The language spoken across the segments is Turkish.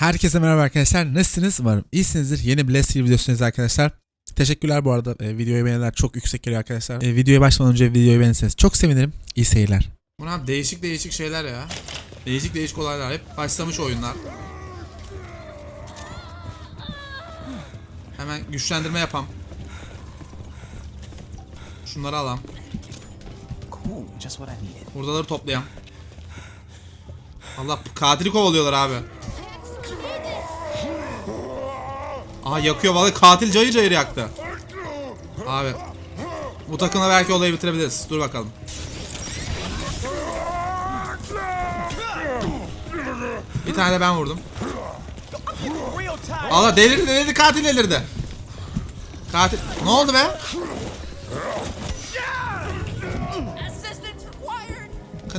Herkese merhaba arkadaşlar. Nasılsınız? Umarım iyisinizdir. Yeni bir Last Year videosundayız arkadaşlar. Teşekkürler bu arada. E, videoya beğeniler çok yüksek geliyor arkadaşlar. E, videoya başlamadan önce videoyu beğenirseniz çok sevinirim. İyi seyirler. Bu ne abi değişik değişik şeyler ya. Değişik değişik olaylar. Hep başlamış oyunlar. Hemen güçlendirme yapam. Şunları alam. Cool, just what I needed. Buradaları toplayam. Allah katili kovalıyorlar abi. Aha yakıyor vallahi katil cayır cayır yaktı. Abi. Bu takımla belki olayı bitirebiliriz. Dur bakalım. Bir tane de ben vurdum. Allah delirdi delirdi katil delirdi. Katil. Ne oldu be?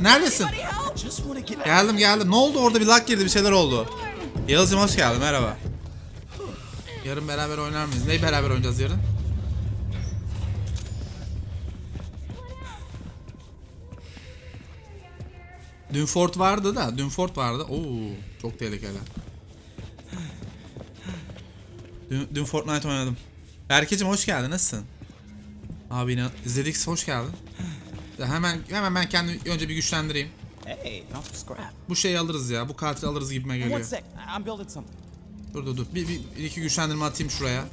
Neredesin? Geldim geldim. Ne oldu orada bir lag girdi bir şeyler oldu. Yağız'cım hoş geldin merhaba. Yarın beraber oynar mıyız? Neyi beraber oynayacağız yarın? Dün Fort vardı da, dün Fort vardı. Oo, çok tehlikeli. Dün, dün Fortnite oynadım. Berkeciğim hoş geldin. Nasılsın? Abi yine izledik hoş geldin. Hemen hemen ben kendimi önce bir güçlendireyim. Bu şeyi alırız ya. Bu katili alırız gibime geliyor. Dur dur dur. Bir, bir, bir iki güçlendirme atayım şuraya.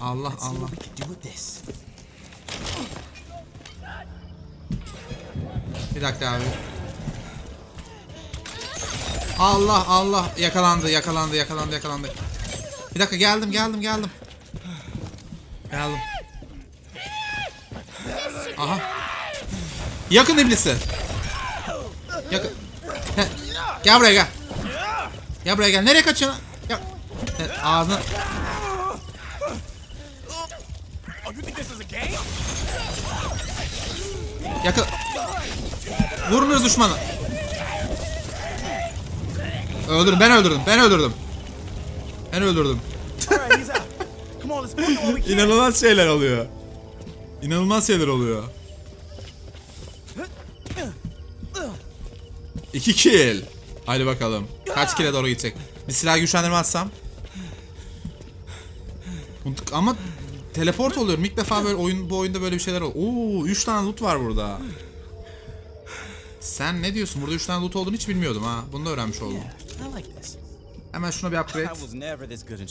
Allah Allah. Bir dakika abi. Allah Allah yakalandı yakalandı yakalandı yakalandı. Bir dakika geldim geldim geldim. Geldim. Aha. Yakın iblisi. Yakın. He, Gel buraya gel. Gel buraya gel. Nereye kaçıyorsun? Gel. He, Ağzını. Yakın. Vurunuz düşmanı. Öldürdüm. Ben öldürdüm. Ben öldürdüm. Ben öldürdüm. İnanılmaz şeyler oluyor. İnanılmaz şeyler oluyor. İki kill. Hadi bakalım. Kaç kill'e doğru gidecek? Bir silah güçlendirme atsam. Ama teleport oluyorum. İlk defa böyle oyun bu oyunda böyle bir şeyler oluyor. Oo, 3 tane loot var burada. Sen ne diyorsun? Burada 3 tane loot olduğunu hiç bilmiyordum ha. Bunu da öğrenmiş oldum. Hemen şuna bir upgrade.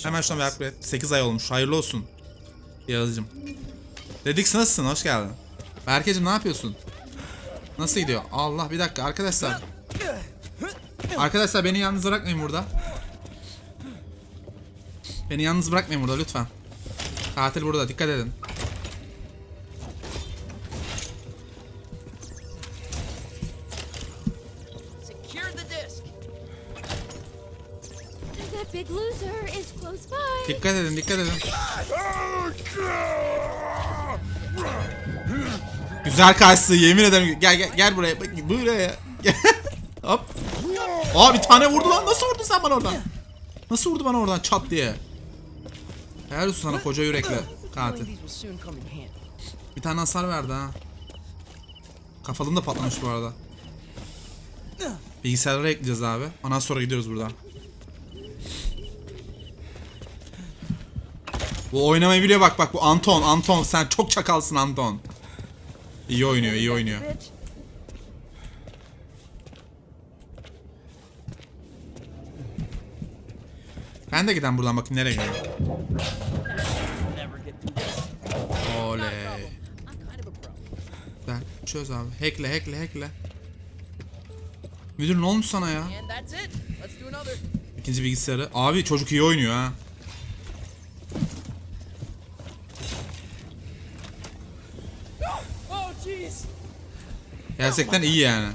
Hemen şuna bir upgrade. 8 ay olmuş. Hayırlı olsun. Yağız'cım. Dedik nasılsın? Hoş geldin. Berkeciğim ne yapıyorsun? Nasıl gidiyor? Allah bir dakika arkadaşlar. Arkadaşlar beni yalnız bırakmayın burada. Beni yalnız bırakmayın burada lütfen. Katil burada dikkat edin. Dikkat edin dikkat edin. Güzel kaçtı yemin ederim. Gel gel gel buraya. Bak, Buraya. Gel. Hop. Aa bir tane vurdu lan. Nasıl vurdun sen bana oradan? Nasıl vurdu bana oradan çat diye? Helal olsun sana koca yürekli katil. Bir tane hasar verdi ha. Kafalım da patlamış bu arada. Bilgisayarlara ekleyeceğiz abi. Ondan sonra gidiyoruz buradan. Bu oynamayı biliyor bak bak bu Anton Anton sen çok çakalsın Anton. İyi oynuyor iyi oynuyor. Ben de giden buradan bakayım nereye gidiyor. Never get through this. Oley. Ben çöz abi. Hackle hackle hackle. Müdür ne olmuş sana ya? İkinci bilgisayarı. Abi çocuk iyi oynuyor ha. Gerçekten iyi yani.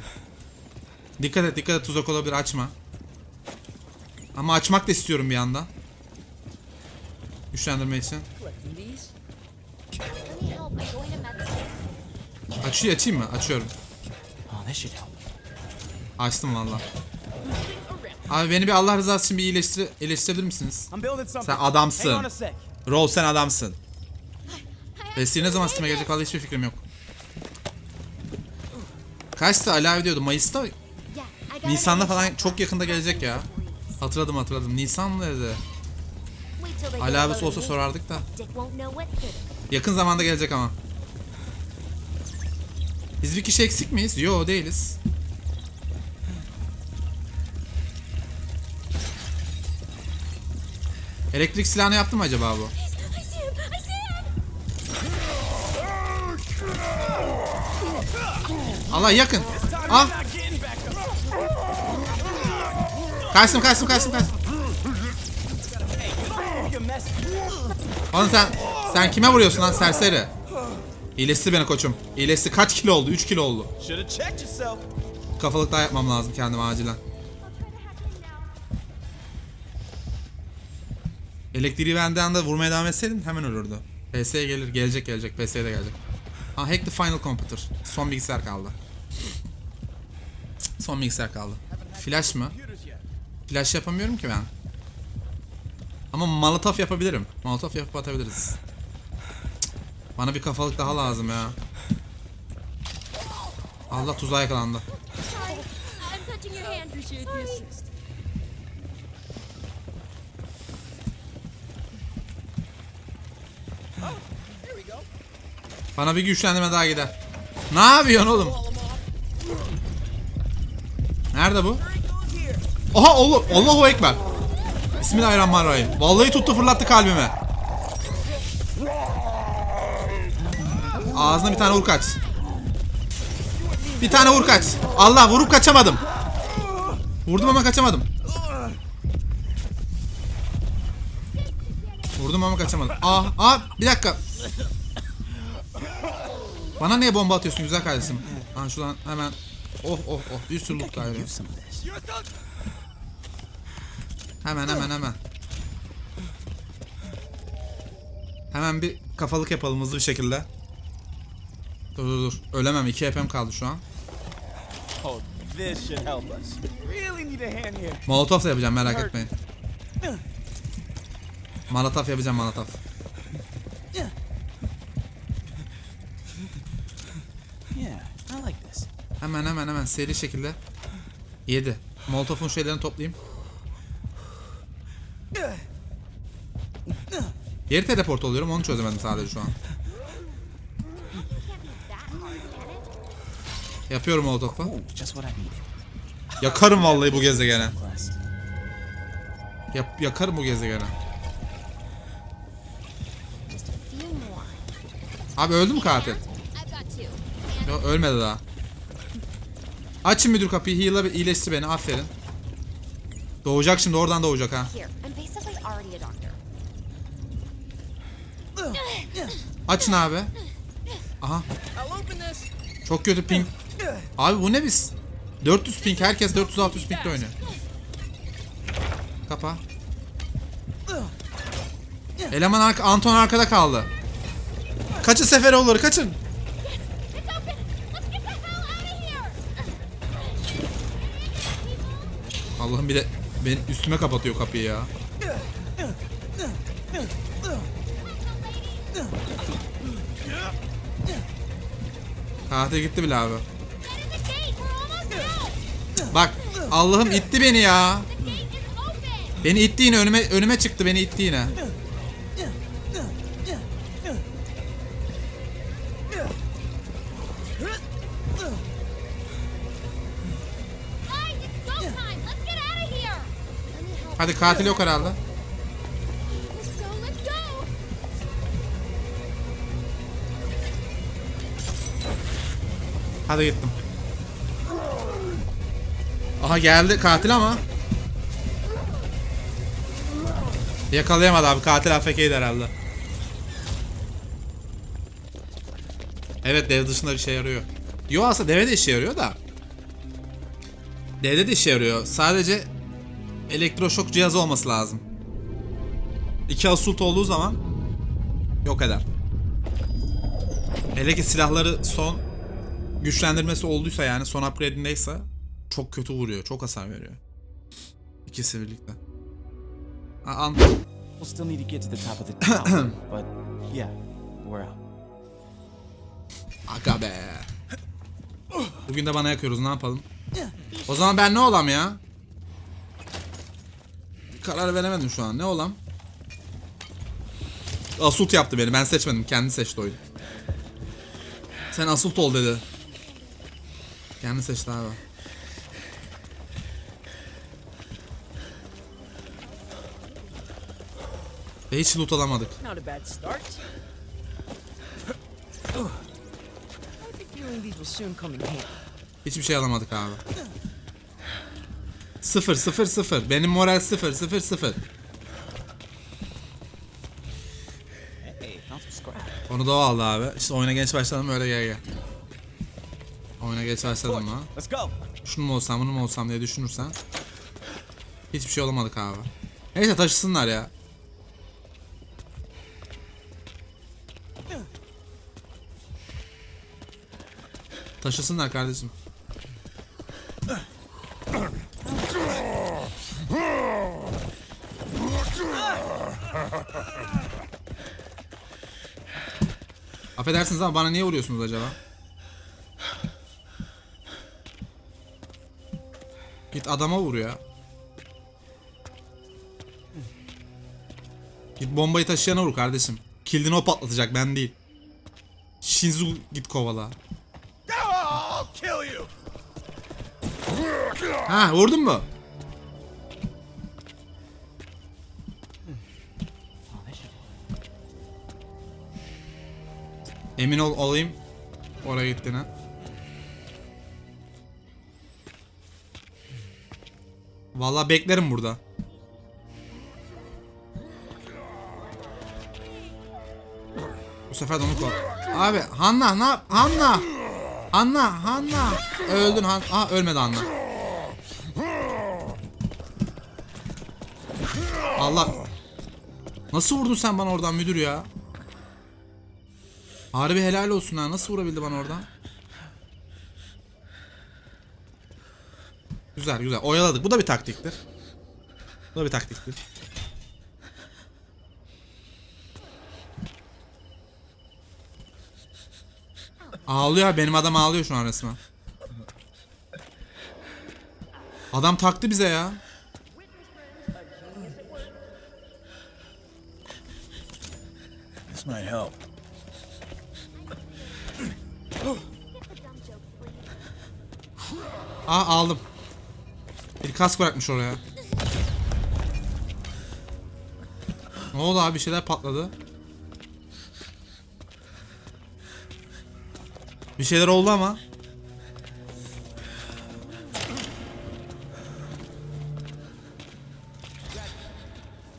Dikkat et dikkat et tuzak olabilir açma. Ama açmak da istiyorum bir yandan. Güçlendirme için. Açıyor açayım mı? Açıyorum. Help. Açtım valla. Abi beni bir Allah rızası için bir iyileştir iyileştirebilir misiniz? Sen adamsın. Roll sen adamsın. Desteği ne zaman Steam'e gelecek vallahi hiçbir fikrim yok. Kaçtı Ali abi diyordu Mayıs'ta Nisan'da falan çok yakında gelecek ya. Hatırladım hatırladım. Nisan mı dedi? Wait till they Ali get abisi loaded olsa sorardık da. Yakın zamanda gelecek ama. Biz bir kişi eksik miyiz? Yo değiliz. Elektrik silahını yaptı mı acaba bu? Allah yakın. Ah. Kaçtım kaçtım kaçtım kaçtım. Oğlum sen sen kime vuruyorsun lan serseri? İyileşti beni koçum. İyileşti. Kaç kilo oldu? 3 kilo oldu. Kafalık daha yapmam lazım kendime acilen. Elektriği verdiği anda vurmaya devam etseydim hemen ölürdü. PS'ye gelir. Gelecek gelecek. PS'ye de gelecek. Ha hack the final computer. Son bilgisayar kaldı. Son bilgisayar kaldı. Flash mı? Flash yapamıyorum ki ben. Ama Molotov yapabilirim. Molotov yapıp atabiliriz. Bana bir kafalık daha lazım ya. Allah tuzağa yakalandı. Bana bir güçlendirme daha gider. Ne yapıyorsun oğlum? Nerede bu? Oha Allah, Allahu Ekber. Bismillahirrahmanirrahim. Vallahi tuttu fırlattı kalbime. Ağzına bir tane vur kaç. Bir tane vur kaç. Allah vurup kaçamadım. Vurdum ama kaçamadım. Vurdum ama kaçamadım. Ah, ah bir dakika. Bana niye bomba atıyorsun güzel kardeşim? Ha şuradan hemen Oh oh oh bir sürü loot. Use some of this. Hemen hemen hemen. Hemen bir kafalık yapalım hızlı bir şekilde. Dur dur dur. Ölemem 2 HP'm kaldı şu an. Oh. Molotov da yapacağım merak etmeyin. Molotov yapacağım Molotov. Hemen hemen hemen seri şekilde. 7. Molotov'un şeylerini toplayayım. Geri teleport oluyorum onu çözemedim sadece şu an. Yapıyorum needed. Yakarım vallahi bu gezegene. Yap, yakarım bu gezegene. Abi öldü mü katil? Yok ölmedi daha. Açın müdür kapıyı. Heal'a iyileştir beni. Aferin. Doğacak şimdi oradan doğacak ha. Here, I'm basically already a doctor. Açın abi. Aha. Çok kötü ping. Abi bu ne biz? 400 ping. Herkes 400-600 pingle oynuyor. Kapa. Eleman arka, Anton arkada kaldı. Kaçın Seferoğulları kaçın. Allah'ım bir de benim üstüme kapatıyor kapıyı ya. Katil gitti bile abi. Bak Allah'ım itti beni ya. Beni itti yine önüme önüme çıktı beni itti yine. Hadi katil yok herhalde. Hadi gittim. Aha geldi katil ama. Yakalayamadı abi katil AFK'ydi herhalde. Evet dev dışında bir şey yarıyor. Yo aslında deve de işe yarıyor da. Devde de işe yarıyor. Sadece elektroşok cihazı olması lazım. İki asult olduğu zaman yok eder. Hele ki silahları son güçlendirmesi olduysa yani son upgrade'indeyse çok kötü vuruyor. Çok hasar veriyor. İkisi birlikte. An we'll still need to get to the top of the tower, but yeah, we're out. Aga be. Bugün de bana yakıyoruz ne yapalım? O zaman ben ne olam ya? karar veremedim şu an. Ne olam? Asult yaptı beni. Ben seçmedim. Kendi seçti oyunu. Sen asult ol dedi. Kendi seçti abi. Ve hiç loot alamadık. Hiçbir şey alamadık abi. Sıfır sıfır sıfır. Benim moral sıfır sıfır sıfır. Onu da o aldı abi. İşte oyuna geç başladım öyle gel gel. Oyuna geç başladım ha. Let's go. Şunu mu olsam bunu mu olsam diye düşünürsen. Hiçbir şey olamadık abi. Neyse taşısınlar ya. Taşısınlar kardeşim. Affedersiniz ama bana niye vuruyorsunuz acaba? Adama vur ya. Git bombayı taşıyana vur kardeşim. Kildini o patlatacak ben değil. Shinzu git kovala. Ha vurdun mu? Emin ol olayım. Oraya gittiğine. Vallahi beklerim burada. Bu sefer de onu kov. Abi Hanna ne yap? Hanna! Hanna! Hanna! Öldün Han. Aa ölmedi Hanna. Allah. Nasıl vurdun sen bana oradan müdür ya? Harbi helal olsun ha. Nasıl vurabildi bana oradan? Güzel güzel. Oyaladık. Bu da bir taktiktir. Bu da bir taktiktir. Ağlıyor benim adam ağlıyor şu an resmen. Adam taktı bize ya. Kask bırakmış oraya. Ne oldu abi bir şeyler patladı. Bir şeyler oldu ama.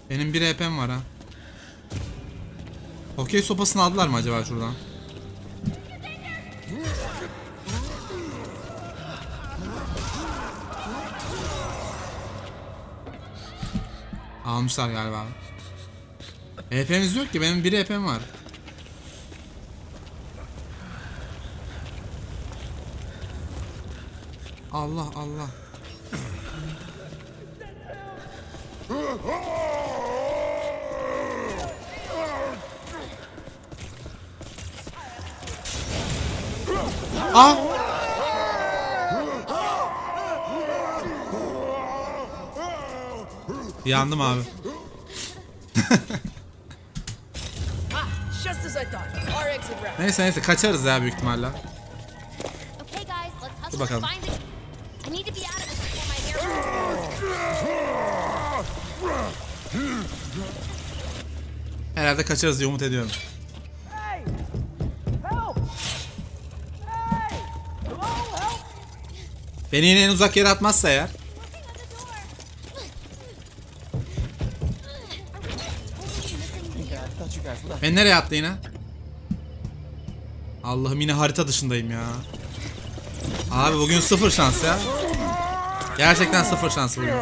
Benim bir EP'm var ha. Okey sopasını aldılar mı acaba şuradan? Almışlar galiba. EP'miz yok ki benim bir EP'm var. Allah Allah. Yandım abi. Neyse neyse kaçarız ya büyük ihtimalle. Hustle bakalım. Herhalde kaçarız diye umut ediyorum. Beni yine en uzak yere atmazsa eğer. I thought Ben nereye attı yine? Allah'ım yine harita dışındayım ya. Abi bugün sıfır şans ya. Gerçekten sıfır şans bugün.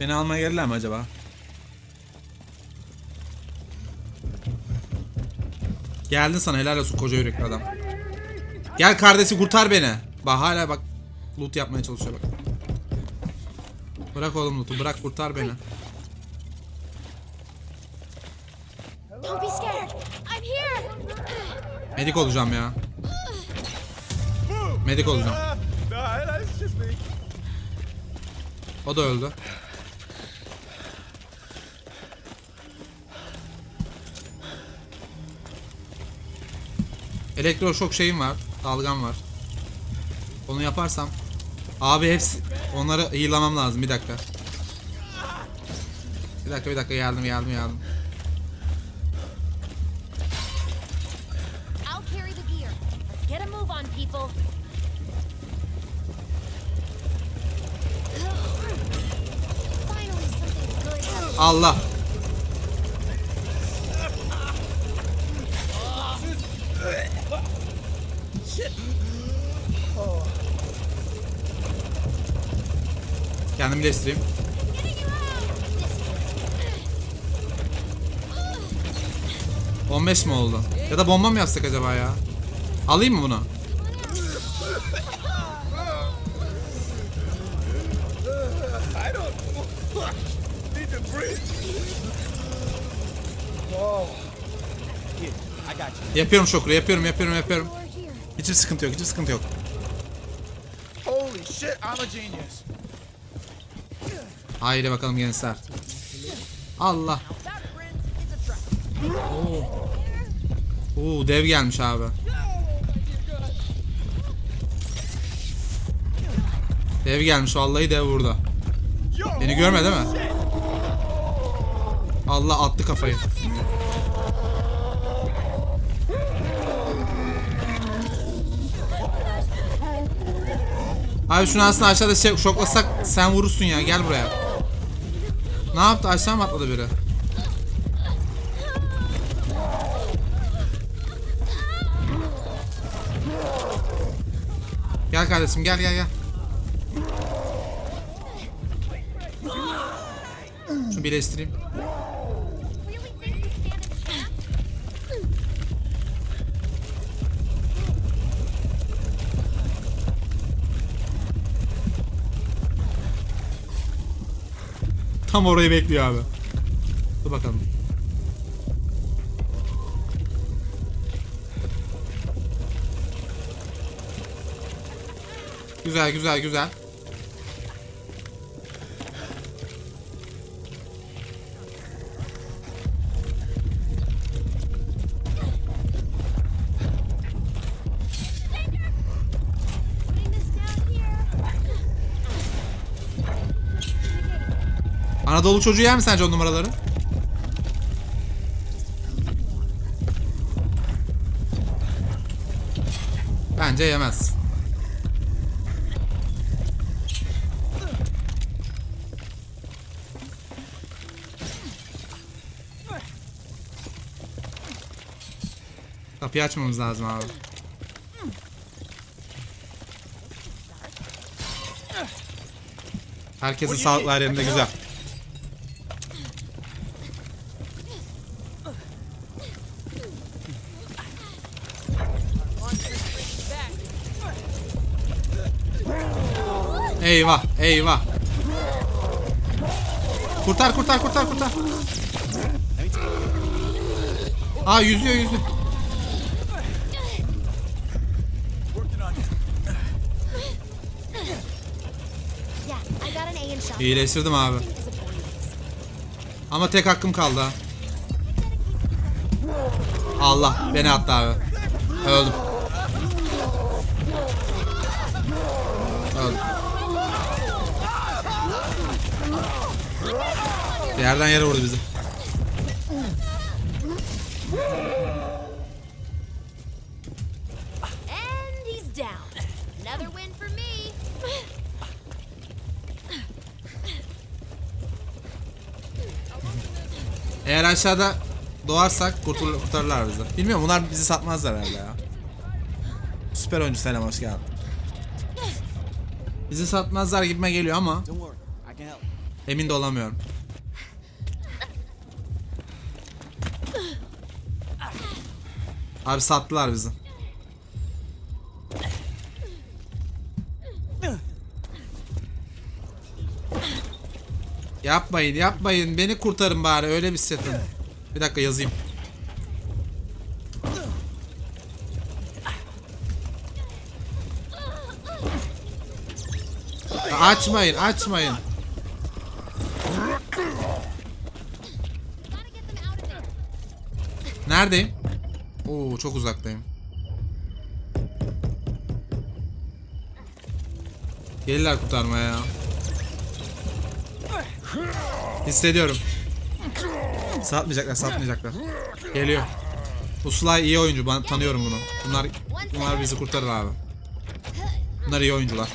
Beni almaya gelirler mi acaba? Geldin sana helal olsun koca yürekli adam. Gel kardeşi kurtar beni. Bak hala bak loot yapmaya çalışıyor bak. Bırak oğlum loot'u bırak kurtar beni. Medik olacağım ya. Medik olacağım. O da öldü. Elektroşok şeyim var. Dalgam var. Onu yaparsam. Abi hepsi onları heal'lamam lazım. Bir dakika. Bir dakika bir dakika geldim geldim geldim. I'll This is 15 mi oldu? Ya da bomba mı yapsak acaba ya? Alayım mı bunu? Yapıyorum şokuru, yapıyorum, yapıyorum, yapıyorum. Hiçbir sıkıntı yok, hiçbir sıkıntı yok. Holy shit, I'm a genius. Haydi bakalım gençler. Allah. Oo, dev gelmiş abi. Dev gelmiş vallahi dev burada. Beni görmedi mi? Allah attı kafayı. Abi şunu aslında aşağıda şoklasak sen vurursun ya gel buraya. Ne yaptı aşağı mı atladı biri? Gel kardeşim gel gel gel. Şunu birleştireyim. Tam orayı bekliyor abi. Dur bakalım. Güzel güzel güzel. Anadolu çocuğu yer mi sence o numaraları? Bence yemez. Kapıyı açmamız lazım abi. Herkesin sağlıklı her yerinde güzel. Eyvah, eyvah. Kurtar, kurtar, kurtar, kurtar. Aa yüzüyor, yüzüyor. İyileştirdim abi. Ama tek hakkım kaldı ha. Allah beni attı abi. Öldüm. Yerden yere vurdu bizi. And he's down. Another win for me. Eğer aşağıda doğarsak kurtul kurtarırlar bizi. Bilmiyorum bunlar bizi satmazlar herhalde ya. Süper oyuncu selam hoş geldin. Bizi satmazlar gibime geliyor ama emin de olamıyorum. Abi sattılar bizi. Yapmayın yapmayın beni kurtarın bari öyle bir setin. Bir dakika yazayım. Açmayın açmayın. Neredeyim? Oo çok uzaktayım. Gelirler kurtarmaya ya. Hissediyorum. Satmayacaklar, satmayacaklar. Geliyor. Bu Sly iyi oyuncu. Ben tanıyorum bunu. Bunlar bunlar bizi kurtarır abi. Bunlar iyi oyuncular.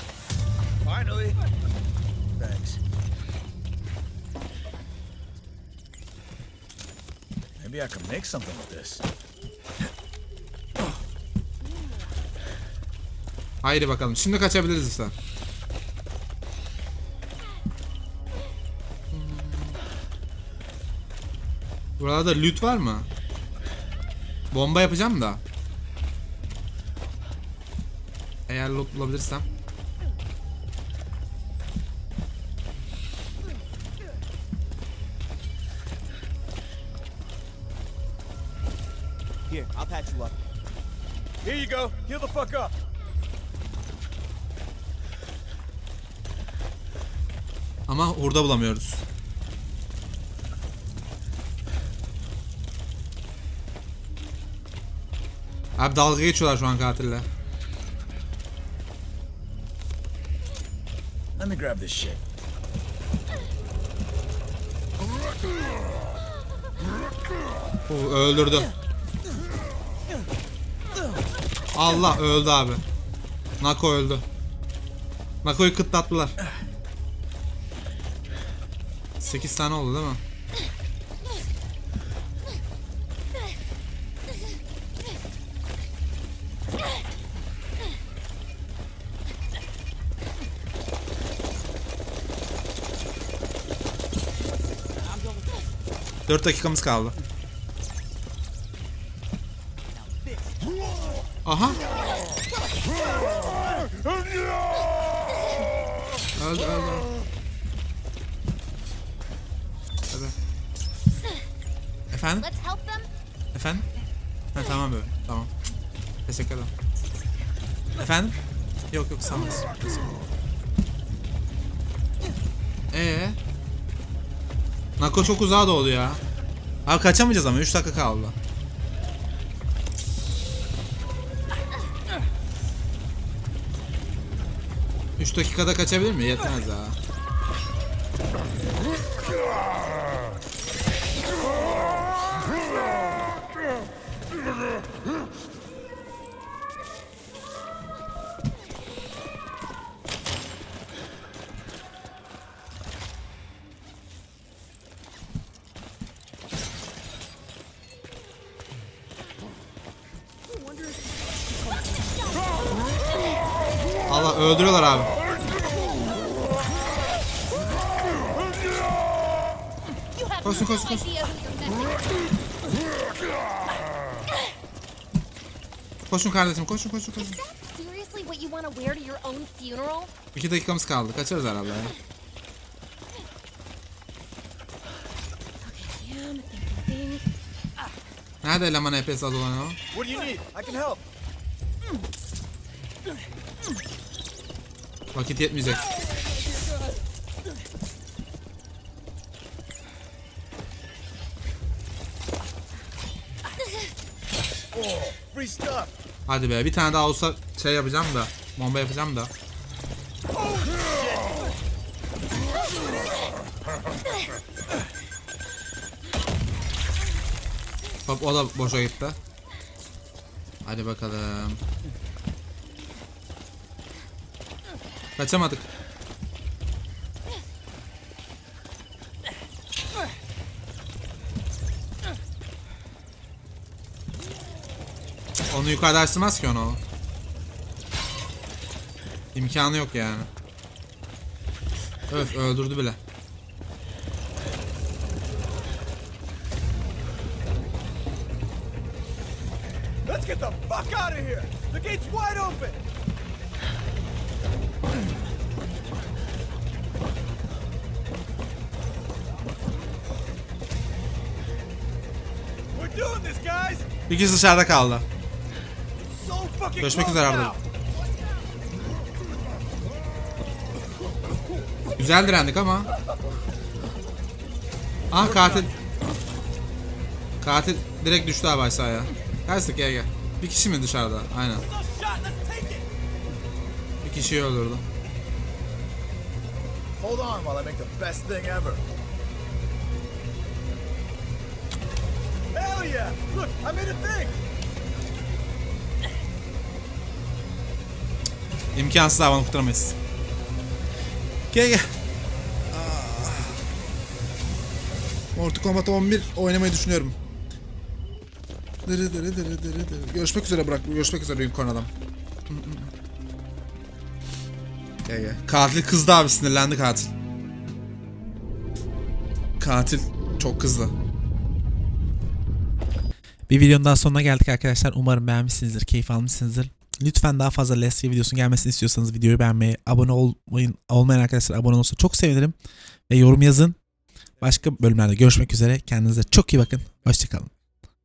Maybe I can make something with this. Haydi bakalım. Şimdi kaçabiliriz işte. Burada loot var mı? Bomba yapacağım da. Eğer loot bulabilirsem. Here, I'll patch you up. Here you go. Heal the fuck up. Ama hurda bulamıyoruz. Abi dalga geçiyorlar şu an katille. Let me grab this shit. Oo, öldürdü. Allah öldü abi. Nako öldü. Nako'yu kıtlattılar. 8 tane oldu değil mi? Dört dakikamız kaldı. Aha. Öldü öldü. Efendim? Efendim? Ha, tamam böyle. Tamam. Teşekkür ederim. Efendim? Yok yok sağ olasın. Ee? Nako çok uzağa doğdu ya. Abi kaçamayacağız ama 3 dakika kaldı. Üç dakikada kaçabilir mi? Yetmez ha. Öldürüyorlar abi. Koşun, koşun, koşun. Koşun kardeşim koşun koşun koşun. Seriously what you want to wear to your own funeral? 2 dakikamız kaldı. Kaçarız herhalde ya. Yeah, I'm thinking. Nerede eleman EPS adı olan o? What do you need? I can help. Vakit yetmeyecek. Hadi be bir tane daha olsa şey yapacağım da. Bomba yapacağım da. Hop o da boşa gitti. Hadi bakalım. Kaçamadık. Onu yukarıda açtırmaz ki onu. İmkanı yok yani. Öf öldürdü bile. Let's get the fuck out of here. The gate's wide open. Bir kişi dışarıda kaldı. Görüşmek üzere. Arda. Güzel direndik ama. Ah katil. Katil direkt düştü abi aşağıya. Kaçtık gel gel. Bir kişi mi dışarıda? Aynen. Bir kişiyi öldürdü. Hold on while I make the best thing ever. Look, I made a thing! İmkansız onu kurtaramayız. Gel gel. Mortal Kombat 11 oynamayı düşünüyorum. Dırı dırı dırı dırı dırı. Görüşmek üzere Burak. Görüşmek üzere Unicorn adam. Gel gel. Katil kızdı abi sinirlendi katil. Katil çok kızdı. Bir videonun daha sonuna geldik arkadaşlar. Umarım beğenmişsinizdir, keyif almışsınızdır. Lütfen daha fazla Let's Play videosunun gelmesini istiyorsanız videoyu beğenmeyi, abone olmayın, olmayan arkadaşlar abone olursa çok sevinirim. Ve yorum yazın. Başka bölümlerde görüşmek üzere. Kendinize çok iyi bakın. Hoşçakalın.